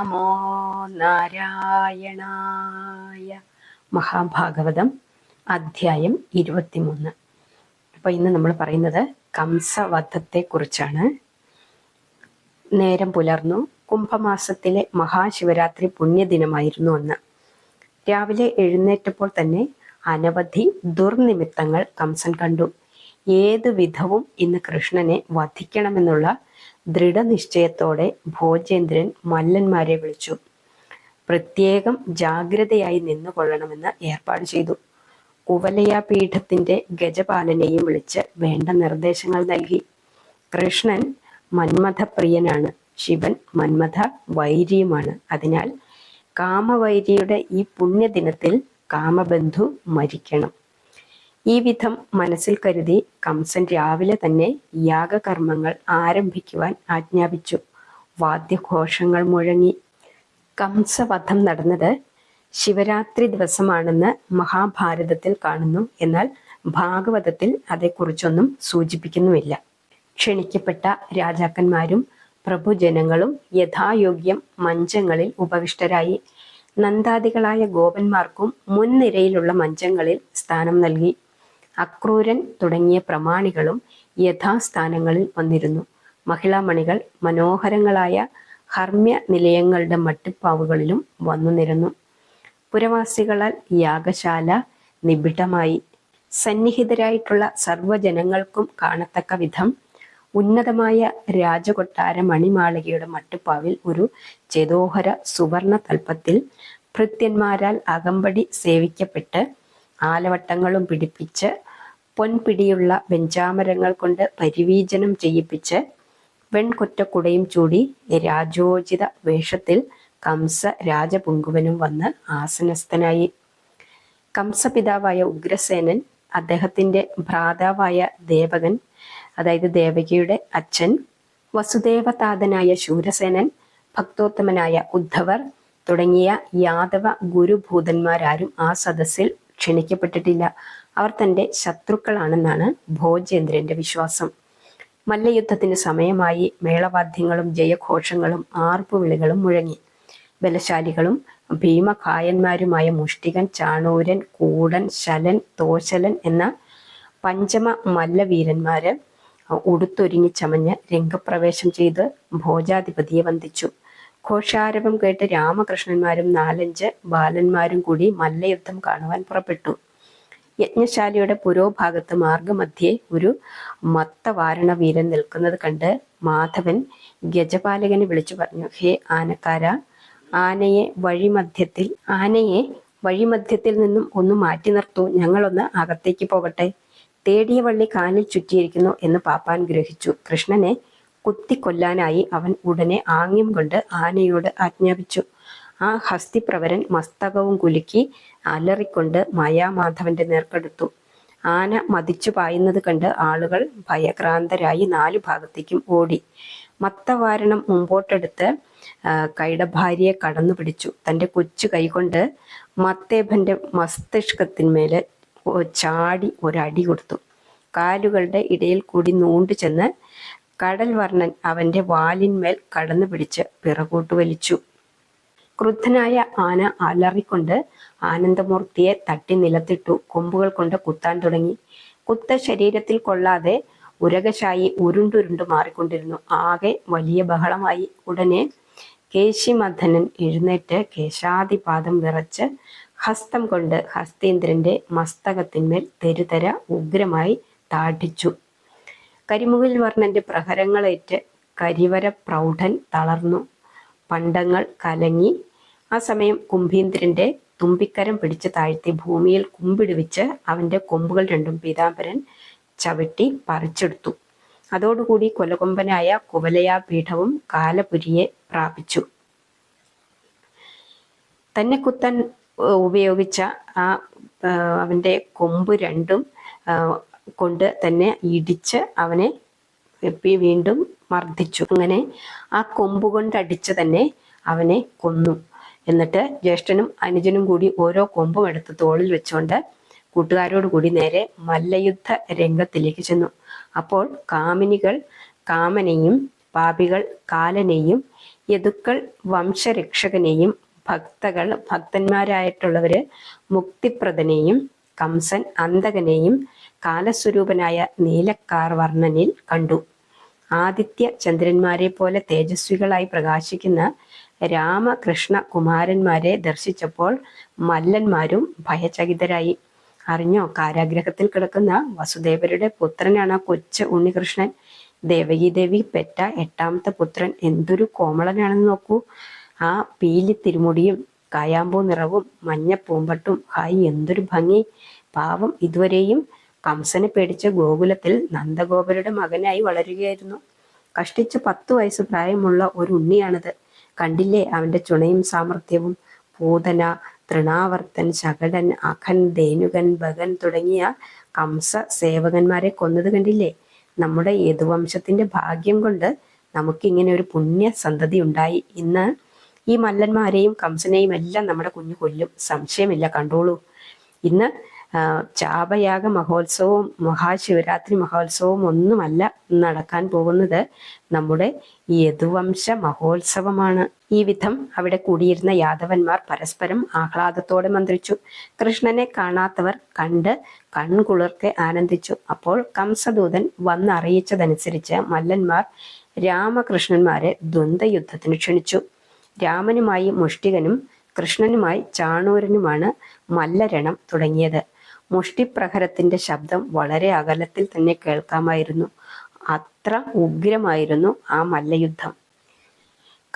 നമോ നാരായണായ മഹാഭാഗവതം അധ്യായം ഇരുപത്തിമൂന്ന്. അപ്പോൾ ഇന്ന് നമ്മൾ പറയുന്നത് കംസവധത്തെക്കുറിച്ചാണ്. നേരം പുലർന്നു. കുംഭമാസത്തിലെ മഹാശിവരാത്രി പുണ്യദിനമായിരുന്നു അന്ന്. രാവിലെ എഴുന്നേറ്റപ്പോൾ തന്നെ അനവധി ദുർനിമിത്തങ്ങൾ കംസൻ കണ്ടു. ഏതു വിധവും ഇന്ന് കൃഷ്ണനെ വധിക്കണമെന്നുള്ള ദൃഢനിശ്ചയത്തോടെ ഭോജേന്ദ്രൻ മല്ലന്മാരെ വിളിച്ചു. പ്രത്യേകം ജാഗ്രതയായി നിന്നുകൊള്ളണമെന്ന് ഏർപ്പാട് ചെയ്തു. കുവലയ പീഠത്തിന്റെ ഗജപാലനെയും വിളിച്ച് വേണ്ട നിർദ്ദേശങ്ങൾ നൽകി. കൃഷ്ണൻ മന്മഥപ്രിയനാണ്. ശിവൻ മന്മഥ വൈരിയുമാണ് അതിനാൽ കാമവൈരിയുടെ ഈ പുണ്യദിനത്തിൽ കാമബന്ധു മരിക്കണം. ഈ വിധം മനസ്സിൽ കരുതി കംസൻ രാവിലെ തന്നെ യാഗകർമ്മങ്ങൾ ആരംഭിക്കുവാൻ ആജ്ഞാപിച്ചു. വാദ്യഘോഷങ്ങൾ മുഴങ്ങി. കംസവധം നടന്നത് ശിവരാത്രി ദിവസമാണെന്ന് മഹാഭാരതത്തിൽ കാണുന്നു. എന്നാൽ ഭാഗവതത്തിൽ അതേക്കുറിച്ചൊന്നും സൂചിപ്പിക്കുന്നുമില്ല. ക്ഷണിക്കപ്പെട്ട രാജാക്കന്മാരും പ്രഭുജനങ്ങളും യഥായോഗ്യം മഞ്ചങ്ങളിൽ ഉപവിഷ്ടരായി. നന്ദാദികളായ ഗോപന്മാർക്കും മുൻനിരയിലുള്ള മഞ്ചങ്ങളിൽ സ്ഥാനം നൽകി. അക്രൂരൻ തുടങ്ങിയ പ്രമാണികളും യഥാസ്ഥാനങ്ങളിൽ വന്നിരുന്നു. മഹിളാമണികൾ മനോഹരങ്ങളായ ഹർമ്മ്യ നിലയങ്ങളുടെ മട്ടുപ്പാവുകളിലും വന്നു നിരന്നു. പുരവാസികളാൽ യാഗശാല നിബിഡമായി. സന്നിഹിതരായിട്ടുള്ള സർവജനങ്ങൾക്കും കാണത്തക്ക വിധം ഉന്നതമായ രാജകൊട്ടാര മണിമാളികയുടെ മട്ടുപ്പാവിൽ ഒരു ചേതോഹര സുവർണ തൽപ്പത്തിൽ ഭൃത്യന്മാരാൽ അകമ്പടി സേവിക്കപ്പെട്ട് ആലവട്ടങ്ങളും പിടിപ്പിച്ച് പൊൻപിടിയുള്ള വെഞ്ചാമരങ്ങൾ കൊണ്ട് പരിവീജനം ചെയ്യിപ്പിച്ച് വെൺകൊറ്റക്കുടയും ചൂടി രാജോചിത വേഷത്തിൽ കംസ രാജപുങ്കുവനും വന്ന് ആസനസ്ഥനായി. കംസപിതാവായ ഉഗ്രസേനൻ അദ്ദേഹത്തിന്റെ ഭ്രാതാവായ ദേവകൻ അതായത് ദേവകിയുടെ അച്ഛൻ വസുദേവതാതനായ ശൂരസേനൻ ഭക്തോത്തമനായ ഉദ്ധവർ തുടങ്ങിയ യാദവ ഗുരുഭൂതന്മാരാരും ആ സദസ്സിൽ ക്ഷണിക്കപ്പെട്ടിട്ടില്ല. അവർ തന്റെ ശത്രുക്കളാണെന്നാണ് ഭോജേന്ദ്രന്റെ വിശ്വാസം. മല്ലയുദ്ധത്തിന് സമയമായി മേളവാദ്യങ്ങളും ജയഘോഷങ്ങളും ആർപ്പുവിളികളും മുഴങ്ങി. ബലശാലികളും ഭീമകായന്മാരുമായ മുഷ്ടികൻ ചാണൂരൻ കൂടൻ ശലൻ തോശലൻ എന്ന പഞ്ചമ മല്ലവീരന്മാര് ഉടുത്തൊരുങ്ങി ചമഞ്ഞ് രംഗപ്രവേശം ചെയ്ത് ഭോജാധിപതിയെ വന്ദിച്ചു. ഘോഷാരവം കേട്ട് രാമകൃഷ്ണന്മാരും നാലഞ്ച് ബാലന്മാരും കൂടി മല്ലയുദ്ധം കാണുവാൻ പുറപ്പെട്ടു. യജ്ഞശാലയുടെ പുരോഭാഗത്ത് മാർഗമധ്യേ ഒരു മത്തവാരണ വീരൻ നിൽക്കുന്നത് കണ്ട് മാധവൻ ഗജപാലകനെ വിളിച്ചു പറഞ്ഞു ഹേ ആനക്കാര ആനയെ വഴിമധ്യത്തിൽ ആനയെ വഴിമധ്യത്തിൽ നിന്നും ഒന്ന് മാറ്റി നിർത്തൂ ഞങ്ങളൊന്ന് അകത്തേക്ക് പോകട്ടെ. തേടിയ വള്ളി കാലിൽ ചുറ്റിയിരിക്കുന്നു എന്ന് പാപ്പാൻ ഗ്രഹിച്ചു. കൃഷ്ണനെ കുത്തിക്കൊല്ലാനായി അവൻ ഉടനെ ആംഗ്യം കൊണ്ട് ആനയോട് ആജ്ഞാപിച്ചു. ആ ഹസ്തിപ്രവരൻ മസ്തകവും കുലുക്കി അലറിക്കൊണ്ട് മായാമാധവന്റെ നേർക്കെടുത്തു. ആന മതിച്ചു പായുന്നത് കണ്ട് ആളുകൾ ഭയക്രാന്തരായി നാലു ഭാഗത്തേക്കും ഓടി. മത്തവാരണം മുമ്പോട്ടെടുത്ത് കൈടഭാര്യയെ കടന്നു പിടിച്ചു. തന്റെ കൊച്ചു കൈകൊണ്ട് മത്തേഭന്റെ മസ്തിഷ്കത്തിന്മേൽ ചാടി ഒരടി കൊടുത്തു. കാലുകളുടെ ഇടയിൽ കൂടി നൂണ്ടു ചെന്ന് കടൽ വർണൻ അവന്റെ വാലിന്മേൽ കടന്നു പിടിച്ച് പിറകോട്ട് വലിച്ചു. ക്രുദ്ധനായ ആന അലറിക്കൊണ്ട് ആനന്ദമൂർത്തിയെ തട്ടി നിലത്തിട്ടു. കൊമ്പുകൾ കൊണ്ട് കുത്താൻ തുടങ്ങി. കുത്ത ശരീരത്തിൽ കൊള്ളാതെ ഉരകശായി ഉരുണ്ടുരുണ്ടു മാറിക്കൊണ്ടിരുന്നു. ആകെ വലിയ ബഹളമായി. ഉടനെ കേശിമഥനൻ എഴുന്നേറ്റ് കേശാദിപാദം വിറച്ച് ഹസ്തം കൊണ്ട് ഹസ്തേന്ദ്രന്റെ മസ്തകത്തിന്മേൽ തെരുതര ഉഗ്രമായി താഠിച്ചു കരിമുകിൽ വർണന്റെ പ്രഹരങ്ങളേറ്റ് കരിവര പ്രൗഢൻ തളർന്നു. പണ്ടങ്ങൾ കലങ്ങി ആ സമയം കുംഭീന്ദ്രന്റെ തുമ്പിക്കരം പിടിച്ച് താഴ്ത്തി ഭൂമിയിൽ കുമ്പിടുവിച്ച് അവന്റെ കൊമ്പുകൾ രണ്ടും പീതാംബരൻ ചവിട്ടി പറിച്ചെടുത്തു. അതോടുകൂടി കൊലകൊമ്പനായ കുവലയാ പീഠവും കാലപുരിയെ പ്രാപിച്ചു. തന്നെ കുത്താൻ ഉപയോഗിച്ച ആ അവന്റെ കൊമ്പ് രണ്ടും കൊണ്ട് തന്നെ ഇടിച്ച് അവനെ വീണ്ടും മർദ്ദിച്ചു. അങ്ങനെ ആ കൊമ്പ് കൊണ്ട് അടിച്ച് തന്നെ അവനെ കൊന്നു. എന്നിട്ട് ജ്യേഷ്ഠനും അനുജനും കൂടി ഓരോ കൊമ്പും എടുത്ത് തോളിൽ വെച്ചുകൊണ്ട് കൂട്ടുകാരോടുകൂടി നേരെ മല്ലയുദ്ധ രംഗത്തിലേക്ക് ചെന്നു. അപ്പോൾ കാമിനികൾ കാമനെയും പാപികൾ കാലനെയും യദുക്കൾ വംശരക്ഷകനെയും ഭക്തകൾ ഭക്തന്മാരായിട്ടുള്ളവര് മുക്തിപ്രദനെയും കംസൻ അന്തകനെയും കാലസ്വരൂപനായ നീലക്കാർ വർണനിൽ കണ്ടു. ആദിത്യ ചന്ദ്രന്മാരെ പോലെ തേജസ്വികളായി പ്രകാശിക്കുന്ന രാമകൃഷ്ണ കുമാരന്മാരെ ദർശിച്ചപ്പോൾ മല്ലന്മാരും ഭയചകിതരായി. അറിഞ്ഞോ? കാരാഗ്രഹത്തിൽ കിടക്കുന്ന വസുദേവരുടെ പുത്രനാണ് ആ കൊച്ചു ഉണ്ണികൃഷ്ണൻ. ദേവകീദേവി പെറ്റ എട്ടാമത്തെ പുത്രൻ. എന്തൊരു കോമളനാണെന്ന് നോക്കൂ. ആ പീലി തിരുമുടിയും കായാമ്പൂ നിറവും മഞ്ഞ പൂമ്പട്ടും. ഹായ് എന്തൊരു ഭംഗി. പാവം ഇതുവരെയും കംസനെ പേടിച്ച ഗോകുലത്തിൽ നന്ദഗോപരുടെ മകനായി വളരുകയായിരുന്നു. കഷ്ടിച്ച് പത്തു വയസ്സ് പ്രായമുള്ള ഒരു ഉണ്ണിയാണിത്. കണ്ടില്ലേ അവന്റെ ചുണയും സാമർഥ്യവും? പൂതന തൃണാവർത്തൻ ശകടൻ അഖൻ ധേനുകൻ ഭഗൻ തുടങ്ങിയ കംസ സേവകന്മാരെ കൊന്നത് കണ്ടില്ലേ? നമ്മുടെ യദുവംശത്തിന്റെ ഭാഗ്യം കൊണ്ട് നമുക്കിങ്ങനെ ഒരു പുണ്യ സന്തതി ഉണ്ടായി. ഇന്ന് ഈ മല്ലന്മാരെയും കംസനെയും എല്ലാം നമ്മുടെ കുഞ്ഞു കൊല്ലും. സംശയമില്ല കണ്ടോളൂ. ഇന്ന് ചാപയാഗ മഹോത്സവവും മഹാശിവരാത്രി മഹോത്സവവും ഒന്നുമല്ല നടക്കാൻ പോകുന്നത് നമ്മുടെ യദുവംശ മഹോത്സവമാണ്. ഈ വിധം അവിടെ കൂടിയിരുന്ന യാദവന്മാർ പരസ്പരം ആഹ്ലാദത്തോടെ മന്ത്രിച്ചു. കൃഷ്ണനെ കാണാത്തവർ കണ്ട് കൺകുളിർക്കെ ആനന്ദിച്ചു. അപ്പോൾ കംസദൂതൻ വന്നറിയിച്ചതനുസരിച്ച് മല്ലന്മാർ രാമകൃഷ്ണന്മാരെ ദ്വന്ദ്വയുദ്ധത്തിന് ക്ഷണിച്ചു. രാമനുമായി മുഷ്ടികനും കൃഷ്ണനുമായി ചാണൂരനുമാണ് മല്ലരണം തുടങ്ങിയത്. മുഷ്ടിപ്രഹരത്തിന്റെ ശബ്ദം വളരെ അകലത്തിൽ തന്നെ കേൾക്കാമായിരുന്നു. അത്ര ഉഗ്രമായിരുന്നു ആ മല്ലയുദ്ധം.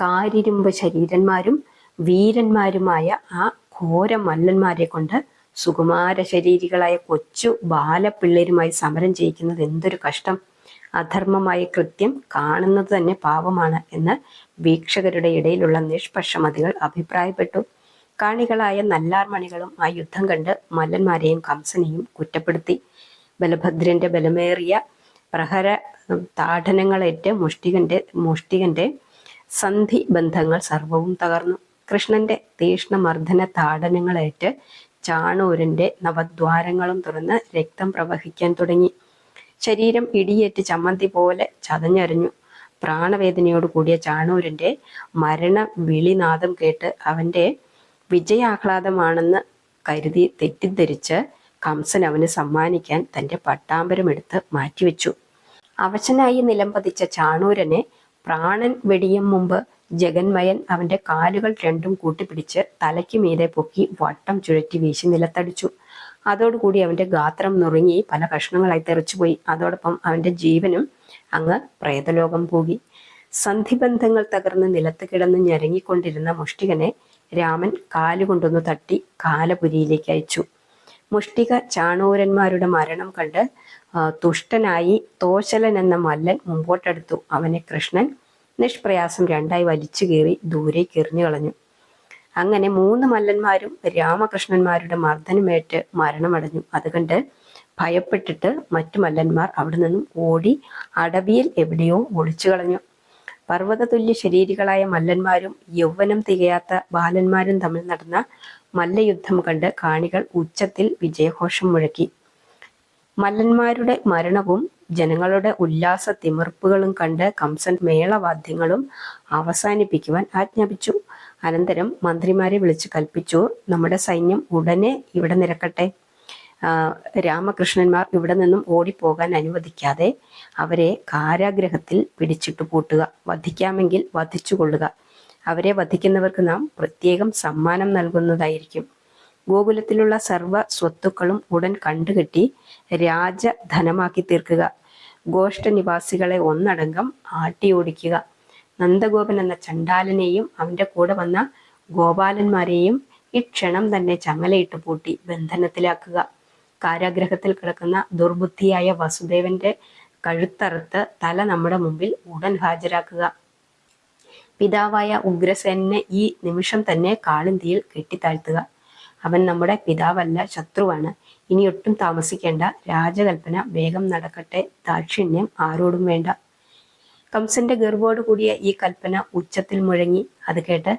കാരിരുമ്പ് ശരീരന്മാരും വീരന്മാരുമായ ആ ഘോര മല്ലന്മാരെ കൊണ്ട് സുകുമാര ശരീരികളായ കൊച്ചു ബാലപ്പിള്ളേരുമായി സമരം ചെയ്യിക്കുന്നത് എന്തൊരു കഷ്ടം. അധർമ്മമായ കൃത്യം കാണുന്നത് തന്നെ പാപമാണ് എന്ന് വീക്ഷകരുടെ ഇടയിലുള്ള നിഷ്പക്ഷമതികൾ അഭിപ്രായപ്പെട്ടു. കാണികളായ നല്ലാർമണികളും ആ യുദ്ധം കണ്ട് മല്ലന്മാരെയും കംസനെയും കുറ്റപ്പെടുത്തി. ബലഭദ്രന്റെ ബലമേറിയ പ്രഹര താഠനങ്ങളേറ്റ് മുഷ്ടികന്റെ മുഷ്ടികന്റെ സന്ധി ബന്ധങ്ങൾ സർവവും തകർന്നു. കൃഷ്ണന്റെ തീഷ്ണമർദ്ദന താടനങ്ങളേറ്റ് ചാണൂരന്റെ നവദ്വാരങ്ങളും തുറന്ന് രക്തം പ്രവഹിക്കാൻ തുടങ്ങി. ശരീരം ഇടിയേറ്റ് ചമ്മന്തി പോലെ ചതഞ്ഞറിഞ്ഞു പ്രാണവേദനയോട് കൂടിയ ചാണൂരന്റെ മരണ വിളിനാദം കേട്ട് അവന്റെ വിജയാഹ്ലാദമാണെന്ന് കരുതി തെറ്റിദ്ധരിച്ച് കംസൻ അവന് സമ്മാനിക്കാൻ തന്റെ പട്ടാമ്പരമെടുത്ത് മാറ്റിവെച്ചു. അവശനായി നിലംപതിച്ച ചാണൂരനെ പ്രാണൻ വെടിയും മുമ്പ് ജഗന്മയൻ അവന്റെ കാലുകൾ രണ്ടും കൂട്ടിപ്പിടിച്ച് തലയ്ക്ക് മീതെ പൊക്കി വട്ടം ചുഴറ്റി വീശി നിലത്തടിച്ചു. അതോടുകൂടി അവന്റെ ഗാത്രം നുറുങ്ങി പല കഷ്ണങ്ങളായി തെറിച്ചുപോയി. അതോടൊപ്പം അവന്റെ ജീവനും അങ്ങ് പ്രേതലോകം പോകി. സന്ധിബന്ധങ്ങൾ തകർന്ന് നിലത്ത് കിടന്ന് ഞരങ്ങിക്കൊണ്ടിരുന്ന മുഷ്ടികനെ രാമൻ കാലുകൊണ്ടൊന്ന് തട്ടി കാലപുരിയിലേക്ക് അയച്ചു. മുഷ്ടിക ചാണൂരന്മാരുടെ മരണം കണ്ട് തുഷ്ടനായി തോശലൻ എന്ന മല്ലൻ മുമ്പോട്ടെടുത്തു. അവനെ കൃഷ്ണൻ നിഷ്പ്രയാസം രണ്ടായി വലിച്ചു കീറി ദൂരേക്ക് എറിഞ്ഞു കളഞ്ഞു. അങ്ങനെ മൂന്ന് മല്ലന്മാരും രാമകൃഷ്ണന്മാരുടെ മർദ്ദനമേറ്റ് മരണമടഞ്ഞു. അതുകണ്ട് ഭയപ്പെട്ടിട്ട് മറ്റു മല്ലന്മാർ അവിടെ നിന്നും ഓടി അടവിയിൽ എവിടെയോ ഒളിച്ചു കളഞ്ഞു. പർവതതുല്യ ശരീരികളായ മല്ലന്മാരും യൗവനം തികയാത്ത ബാലന്മാരും തമ്മിൽ നടന്ന മല്ലയുദ്ധം കണ്ട് കാണികൾ ഉച്ചത്തിൽ വിജയഘോഷം മുഴക്കി. മല്ലന്മാരുടെ മരണവും ജനങ്ങളുടെ ഉല്ലാസ തിമിർപ്പുകളും കണ്ട് കംസൻ മേളവാദ്യങ്ങളും അവസാനിപ്പിക്കുവാൻ ആജ്ഞാപിച്ചു. അനന്തരം മന്ത്രിമാരെ വിളിച്ചു കൽപ്പിച്ചു നമ്മുടെ സൈന്യം ഉടനെ ഇവിടെ നിരക്കട്ടെ. രാമകൃഷ്ണന്മാർ ഇവിടെ നിന്നും ഓടിപ്പോകാൻ അനുവദിക്കാതെ അവരെ കാരാഗ്രഹത്തിൽ പിടിച്ചിട്ട് പൂട്ടുക. വധിക്കാമെങ്കിൽ വധിച്ചുകൊള്ളുക അവരെ വധിക്കുന്നവർക്ക് നാം പ്രത്യേകം സമ്മാനം നൽകുന്നതായിരിക്കും. ഗോകുലത്തിലുള്ള സർവ സ്വത്തുക്കളും ഉടൻ കണ്ടുകെട്ടി രാജധനമാക്കി തീർക്കുക. ഗോഷ്ട നിവാസികളെ ഒന്നടങ്കം ആട്ടിയോടിക്കുക. നന്ദഗോപൻ എന്ന ചണ്ടാലനെയും അവന്റെ കൂടെ വന്ന ഗോപാലന്മാരെയും ഈ ക്ഷണം തന്നെ ചങ്ങലയിട്ട് പൂട്ടി ബന്ധനത്തിലാക്കുക. കാരാഗ്രഹത്തിൽ കിടക്കുന്ന ദുർബുദ്ധിയായ വസുദേവന്റെ കഴുത്തറുത്ത് തല നമ്മുടെ മുമ്പിൽ ഉടൻ ഹാജരാക്കുക. പിതാവായ ഉഗ്രസേനെ ഈ നിമിഷം തന്നെ കാളിന്തിയിൽ കെട്ടിത്താഴ്ത്തുക. അവൻ നമ്മുടെ പിതാവല്ല ശത്രുവാണ്. ഇനി ഒട്ടും താമസിക്കേണ്ട. രാജകൽപ്പന വേഗം നടക്കട്ടെ. ദാക്ഷിണ്യം ആരോടും വേണ്ട. കംസന്റെ ഗർവോട് കൂടിയ ഈ കൽപ്പന ഉച്ചത്തിൽ മുഴങ്ങി. അത് കേട്ട്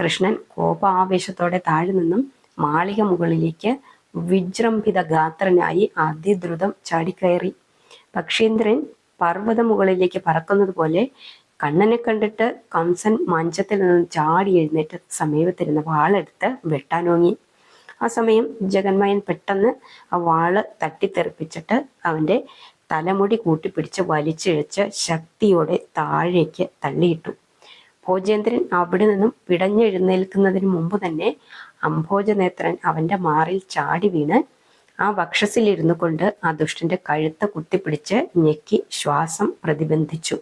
കൃഷ്ണൻ കോപാവേശത്തോടെ താഴെ നിന്നും മാളിക മുകളിലേക്ക് വിജൃംഭിത ഗാത്രനായി അതിദ്രുതം ചാടിക്കയറി. പക്ഷീന്ദ്രൻ പർവത മുകളിലേക്ക് പറക്കുന്നത് പോലെ കണ്ണനെ കണ്ടിട്ട് കംസൻ മഞ്ചത്തിൽ നിന്ന് ചാടി എഴുന്നേറ്റ് സമീപത്തിരുന്ന വാളെടുത്ത് വെട്ടാനോങ്ങി. ആ സമയം ജഗന്മയൻ പെട്ടെന്ന് ആ വാൾ തട്ടിത്തെറിപ്പിച്ചിട്ട് അവന്റെ തലമുടി കൂട്ടിപ്പിടിച്ച് വലിച്ചിഴച്ച് ശക്തിയോടെ താഴേക്ക് തള്ളിയിട്ടു. ഭോജേന്ദ്രൻ അവിടെ നിന്നും പിടഞ്ഞെഴുന്നേൽക്കുന്നതിന് മുമ്പ് തന്നെ അംഭോജനേത്രൻ അവന്റെ മാറിൽ ചാടി വീണ് ആ വക്ഷസിലിരുന്നു കൊണ്ട് ആ ദുഷ്ടന്റെ കഴുത്ത് കുത്തിപ്പിടിച്ച് ഞെക്കി ശ്വാസം പ്രതിബന്ധിച്ചു.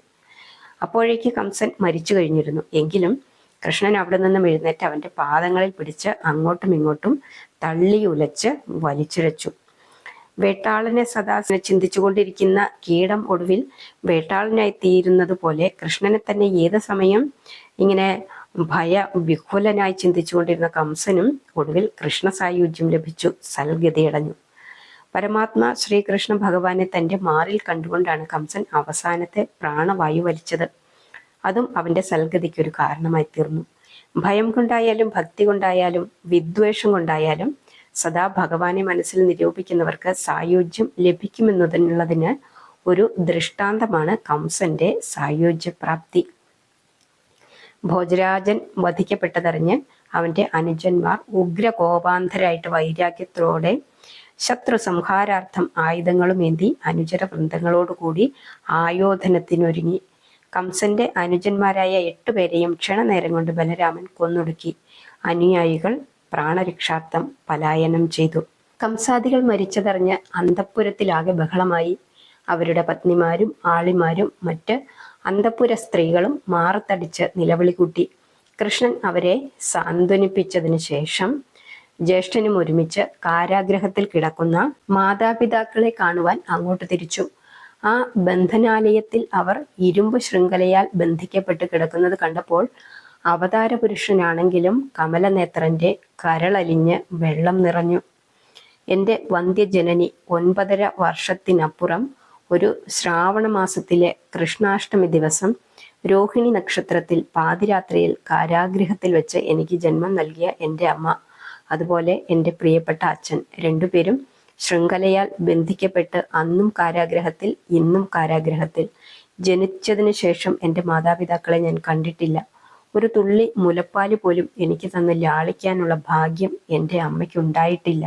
അപ്പോഴേക്ക് കംസൻ മരിച്ചു കഴിഞ്ഞിരുന്നു. എങ്കിലും കൃഷ്ണൻ അവിടെ നിന്നും എഴുന്നേറ്റ് അവന്റെ പാദങ്ങളിൽ പിടിച്ച് അങ്ങോട്ടും ഇങ്ങോട്ടും തള്ളി ഉലച്ച് വലിച്ചിഴച്ചു. വേട്ടാളനെ സദാ ചിന്തിച്ചുകൊണ്ടിരിക്കുന്ന കീടം ഒടുവിൽ വേട്ടാളനായി തീരുന്നത് പോലെ കൃഷ്ണനെ തന്നെ ഏത് സമയം ഇങ്ങനെ ഭയ വിഹുലനായി ചിന്തിച്ചുകൊണ്ടിരുന്ന കംസനും ഒടുവിൽ കൃഷ്ണ സായുജ്യം ലഭിച്ചു സൽഗതിയടഞ്ഞു പരമാത്മ ശ്രീകൃഷ്ണ ഭഗവാനെ തന്റെ മാറിൽ കണ്ടുകൊണ്ടാണ് കംസൻ അവസാനത്തെ പ്രാണവായു വലിച്ചത്. അതും അവന്റെ സൽഗതിക്ക് ഒരു കാരണമായി തീർന്നു. ഭയം കൊണ്ടായാലും ഭക്തി കൊണ്ടായാലും വിദ്വേഷം കൊണ്ടായാലും സദാ ഭഗവാനെ മനസ്സിൽ നിരൂപിക്കുന്നവർക്ക് സായുജ്യം ലഭിക്കുമെന്നതിനുള്ളതിന് ഒരു ദൃഷ്ടാന്തമാണ് കംസന്റെ സായുജ്യപ്രാപ്തി. ഭോജരാജൻ വധിക്കപ്പെട്ടതറിഞ്ഞ് അവന്റെ അനുജന്മാർ ഉഗ്രകോപാന്തരായിട്ട് വൈരാഗ്യത്തോടെ ശത്രു സംഹാരാർത്ഥം ആയുധങ്ങളുമേന്തി അനുചര വൃന്ദങ്ങളോടുകൂടി ആയോധനത്തിനൊരുങ്ങി. കംസന്റെ അനുജന്മാരായ എട്ടുപേരെയും ക്ഷണനേരം കൊണ്ട് ബലരാമൻ കൊന്നൊടുക്കി. അനുയായികൾ പ്രാണരക്ഷാർത്ഥം പലായനം ചെയ്തു. കംസാദികൾ മരിച്ചതറിഞ്ഞ് അന്തപ്പുരത്തിലാകെ ബഹളമായി. അവരുടെ പത്നിമാരും ആളിമാരും മറ്റ് അന്തപ്പുര സ്ത്രീകളും മാറത്തടിച്ച് നിലവിളി കൂട്ടി. കൃഷ്ണൻ അവരെ സാന്ത്വനിപ്പിച്ചതിനു ശേഷം ജ്യേഷ്ഠനും ഒരുമിച്ച് കാരാഗ്രഹത്തിൽ കിടക്കുന്ന മാതാപിതാക്കളെ കാണുവാൻ അങ്ങോട്ട് തിരിച്ചു. ആ ബന്ധനാലയത്തിൽ അവർ ഇരുമ്പ് ശൃംഖലയാൽ ബന്ധിക്കപ്പെട്ട് കിടക്കുന്നത് കണ്ടപ്പോൾ അവതാര പുരുഷനാണെങ്കിലും കമലനേത്രന്റെ കരളലിഞ്ഞ് വെള്ളം നിറഞ്ഞു. എന്റെ വന്ധ്യജനനി ഒൻപതര വർഷത്തിനപ്പുറം ഒരു ശ്രാവണ മാസത്തിലെ കൃഷ്ണാഷ്ടമി ദിവസം രോഹിണി നക്ഷത്രത്തിൽ പാതിരാത്രിയിൽ കാരാഗ്രഹത്തിൽ വെച്ച് എനിക്ക് ജന്മം നൽകിയ എന്റെ അമ്മ അതുപോലെ എന്റെ പ്രിയപ്പെട്ട അച്ഛൻ രണ്ടുപേരും ശൃംഖലയാൽ ബന്ധിക്കപ്പെട്ട് അന്നും കാരാഗ്രഹത്തിൽ ഇന്നും കാരാഗ്രഹത്തിൽ ജനിച്ചതിന് ശേഷം എന്റെ മാതാപിതാക്കളെ ഞാൻ കണ്ടിട്ടില്ല. ഒരു തുള്ളി മുലപ്പാൽ പോലും എനിക്ക് തന്ന് ലാളിക്കാനുള്ള ഭാഗ്യം എന്റെ അമ്മയ്ക്ക് ഉണ്ടായിട്ടില്ല.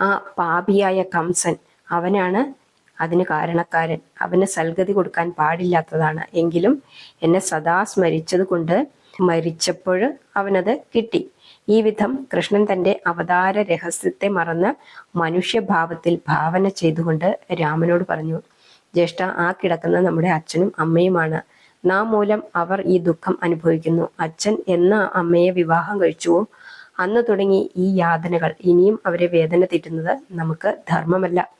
ആ പാപിയായ കംസൻ അവനാണ് അതിന് കാരണക്കാരൻ. അവന് സൽഗതി കൊടുക്കാൻ പാടില്ലാത്തതാണ്. എങ്കിലും എന്നെ സദാ സ്മരിച്ചത് കൊണ്ട് മരിച്ചപ്പോൾ അവനത് കിട്ടി. ഈ വിധം കൃഷ്ണൻ തന്റെ അവതാര രഹസ്യത്തെ മറന്ന് മനുഷ്യഭാവത്തിൽ ഭാവന ചെയ്തുകൊണ്ട് രാമനോട് പറഞ്ഞു ജ്യേഷ്ഠ ആ കിടക്കുന്ന നമ്മുടെ അച്ഛനും അമ്മയുമാണ്. നാം മൂലം അവർ ഈ ദുഃഖം അനുഭവിക്കുന്നു. അച്ഛൻ എന്ന അമ്മയെ വിവാഹം കഴിച്ചുവോ അന്ന് തുടങ്ങി ഈ യാതനകൾ. ഇനിയും അവരെ വേദന തീറ്റുന്നത് നമുക്ക് ധർമ്മമല്ല.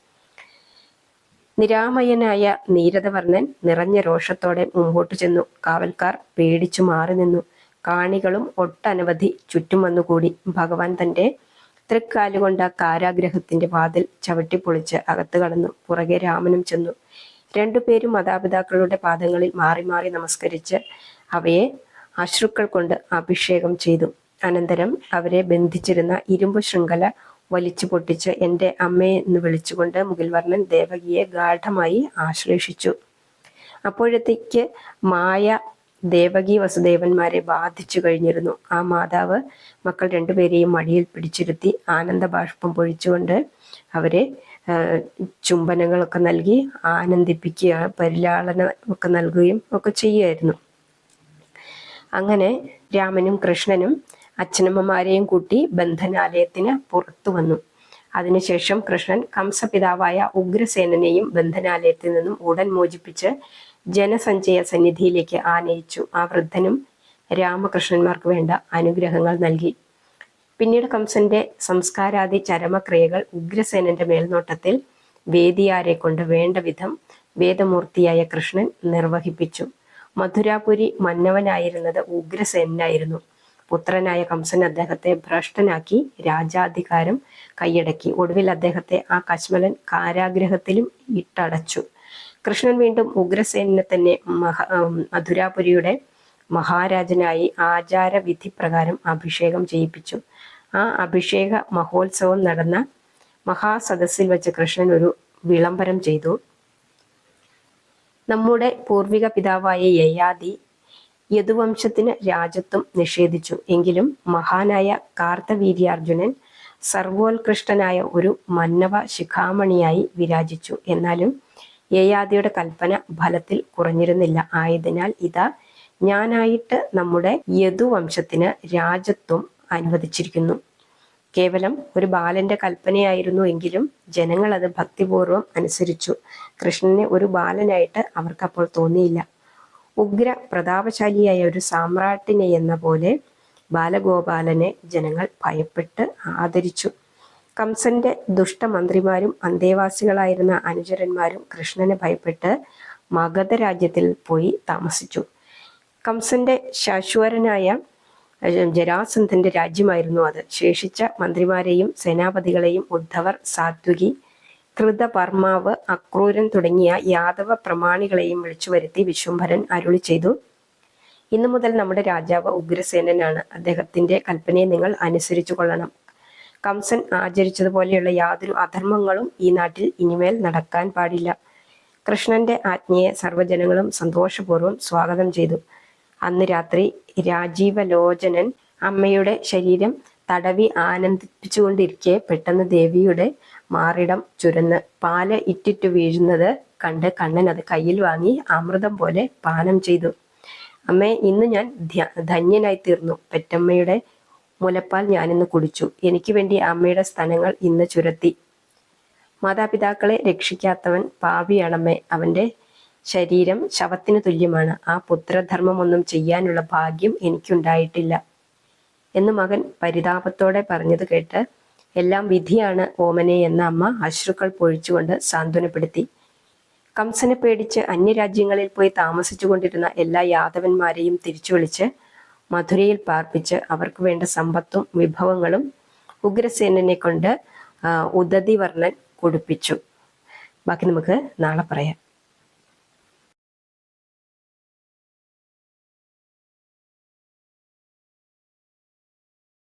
നിരാമയനായ നീരദവർണൻ നിറഞ്ഞ രോഷത്തോടെ മുമ്പോട്ട് ചെന്നു. കാവൽക്കാർ പേടിച്ചു മാറി നിന്നു. കാണികളും ഒട്ടനവധി ചുറ്റും വന്നുകൂടി. ഭഗവാൻ തന്റെ തൃക്കാലുകൊണ്ട കാരാഗ്രഹത്തിന്റെ വാതിൽ ചവിട്ടിപ്പൊളിച്ച് അകത്ത് കടന്നു. പുറകെ രാമനും ചെന്നു. രണ്ടുപേരും മാതാപിതാക്കളുടെ പാദങ്ങളിൽ മാറി മാറി നമസ്കരിച്ച് അവയെ അശ്രുക്കൾ കൊണ്ട് അഭിഷേകം ചെയ്തു. അനന്തരം അവരെ ബന്ധിച്ചിരുന്ന ഇരുമ്പ് ശൃംഖല വലിച്ചു പൊട്ടിച്ച് എന്റെ അമ്മയെ എന്ന് വിളിച്ചുകൊണ്ട് മുകിൽവർണൻ ദേവകിയെ ഗാഠമായി ആശ്ലേഷിച്ചു. അപ്പോഴത്തേക്ക് മായ ദേവകി വസുദേവന്മാരെ ബാധിച്ചു കഴിഞ്ഞിരുന്നു. ആ മാതാവ് മക്കൾ രണ്ടുപേരെയും മടിയിൽ പിടിച്ചിരുത്തി ആനന്ദ ബാഷ്പം പൊഴിച്ചുകൊണ്ട് അവരെ ചുംബനങ്ങളൊക്കെ നൽകി ആനന്ദിപ്പിക്കുക പരിലാളന ഒക്കെ നൽകുകയും ഒക്കെ ചെയ്യുമായിരുന്നു. അങ്ങനെ രാമനും കൃഷ്ണനും അച്ഛനമ്മമാരെയും കൂട്ടി ബന്ധനാലയത്തിന് പുറത്തു വന്നു. അതിനുശേഷം കൃഷ്ണൻ കംസപിതാവായ ഉഗ്രസേനനെയും ബന്ധനാലയത്തിൽ നിന്നും ഉടൻ മോചിപ്പിച്ച് ജനസഞ്ചയ സന്നിധിയിലേക്ക് ആനയിച്ചു. ആ വൃദ്ധനും രാമകൃഷ്ണന്മാർക്ക് വേണ്ട അനുഗ്രഹങ്ങൾ നൽകി. പിന്നീട് കംസന്റെ സംസ്കാരാദി ചരമക്രിയകൾ ഉഗ്രസേനന്റെ മേൽനോട്ടത്തിൽ വേദിയാരെ കൊണ്ട് വേണ്ട വിധം വേദമൂർത്തിയായ കൃഷ്ണൻ നിർവഹിപ്പിച്ചു. മധുരാപുരി മന്നവനായിരുന്നത് ഉഗ്രസേനായിരുന്നു പുത്രനായ കംസൻ അദ്ദേഹത്തെ ഭ്രഷ്ടനാക്കി രാജാധികാരം കൈയടക്കി. ഒടുവിൽ അദ്ദേഹത്തെ ആ കശ്മലൻ കാരാഗ്രഹത്തിലും ഇട്ടടച്ചു. കൃഷ്ണൻ വീണ്ടും ഉഗ്രസേനെ തന്നെ മഹ മധുരാപുരിയുടെ മഹാരാജനായി ആചാരവിധി പ്രകാരം അഭിഷേകം ചെയ്യിപ്പിച്ചു. ആ അഭിഷേക മഹോത്സവം നടന്ന മഹാസദസ്സിൽ വെച്ച് കൃഷ്ണൻ ഒരു വിളംബരം ചെയ്തു. നമ്മുടെ പൂർവിക പിതാവായ യയാതി യദുവംശത്തിന് രാജ്യത്വം നിഷേധിച്ചു. എങ്കിലും മഹാനായ കാർത്തവീര്യാർജുനൻ സർവോത്കൃഷ്ടനായ ഒരു മന്നവ ശിഖാമണിയായി വിരാജിച്ചു. എന്നാലും യയാദിയുടെ കൽപ്പന ഫലത്തിൽ കുറഞ്ഞിരുന്നില്ല. ആയതിനാൽ ഇതാ ഞാനായിട്ട് നമ്മുടെ യദുവംശത്തിന് രാജത്വം അനുവദിച്ചിരിക്കുന്നു. കേവലം ഒരു ബാലന്റെ കൽപ്പനയായിരുന്നു എങ്കിലും ജനങ്ങൾ അത് ഭക്തിപൂർവം അനുസരിച്ചു. കൃഷ്ണനെ ഒരു ബാലനായിട്ട് അവർക്കപ്പോൾ തോന്നിയില്ല. ഉഗ്ര പ്രതാപശാലിയായ ഒരു സാമ്രാട്ടിനെ എന്ന പോലെ ബാലഗോപാലനെ ജനങ്ങൾ ഭയപ്പെട്ട് ആദരിച്ചു. കംസന്റെ ദുഷ്ടമന്ത്രിമാരും അന്തേവാസികളായിരുന്ന അനുചരന്മാരും കൃഷ്ണനെ ഭയപ്പെട്ട് മഗധ രാജ്യത്തിൽ പോയി താമസിച്ചു. കംസന്റെ ശാശ്വരനായ ജരാസന്ധന്റെ രാജ്യമായിരുന്നു അത്. ശേഷിച്ച മന്ത്രിമാരെയും സേനാപതികളെയും ഉദ്ധവർ സാത്വികി കൃതപർമാവ് അക്രൂരൻ തുടങ്ങിയ യാദവ പ്രമാണികളെയും വിളിച്ചു വരുത്തി വിശ്വംഭരൻ അരുളി ചെയ്തു. ഇന്നു മുതൽ നമ്മുടെ രാജാവ് ഉഗ്രസേനനാണ്. അദ്ദേഹത്തിന്റെ കൽപ്പനയെ നിങ്ങൾ അനുസരിച്ചു കൊള്ളണം. കംസൻ ആചരിച്ചതുപോലെയുള്ള യാതൊരു അധർമ്മങ്ങളും ഈ നാട്ടിൽ ഇനിമേൽ നടക്കാൻ പാടില്ല. കൃഷ്ണന്റെ ആജ്ഞയെ സർവജനങ്ങളും സന്തോഷപൂർവം സ്വാഗതം ചെയ്തു. അന്ന് രാത്രി രാജീവലോചനൻ അമ്മയുടെ ശരീരം തടവി ആനന്ദിപ്പിച്ചുകൊണ്ടിരിക്കെ പെട്ടെന്ന് ദേവിയുടെ മാറിടം ചുരന്ന് പാൽ ഇറ്റിറ്റു വീഴുന്നത് കണ്ട് കണ്ണൻ അത് കയ്യിൽ വാങ്ങി അമൃതം പോലെ പാനം ചെയ്തു. അമ്മേ ഇന്ന് ഞാൻ ധന്യനായി തീർന്നു. പെറ്റമ്മയുടെ മുലപ്പാൽ ഞാനിന്ന് കുടിച്ചു. എനിക്ക് വേണ്ടി അമ്മയുടെ സ്ഥലങ്ങൾ ഇന്ന് ചുരത്തി. മാതാപിതാക്കളെ രക്ഷിക്കാത്തവൻ പാവിയാണമ്മേ. അവന്റെ ശരീരം ശവത്തിന് തുല്യമാണ്. ആ പുത്രധർമ്മം ഒന്നും ചെയ്യാനുള്ള ഭാഗ്യം എനിക്കുണ്ടായിട്ടില്ല. എന്ന് മകൻ പരിതാപത്തോടെ പറഞ്ഞത് കേട്ട് എല്ലാം വിധിയാണ് ഓമനെ എന്ന അമ്മ അശ്രുക്കൾ പൊഴിച്ചുകൊണ്ട് സാന്ത്വനപ്പെടുത്തി. കംസനെ പേടിച്ച് അന്യരാജ്യങ്ങളിൽ പോയി താമസിച്ചു കൊണ്ടിരുന്ന എല്ലാ യാദവന്മാരെയും തിരിച്ചു വിളിച്ച് മധുരയിൽ പാർപ്പിച്ച് അവർക്ക് വേണ്ട സമ്പത്തും വിഭവങ്ങളും ഉഗ്രസേനനെ കൊണ്ട് ഉദതിവർണൻ കൊടുപ്പിച്ചു. ബാക്കി നമുക്ക് നാളെ പറയാം.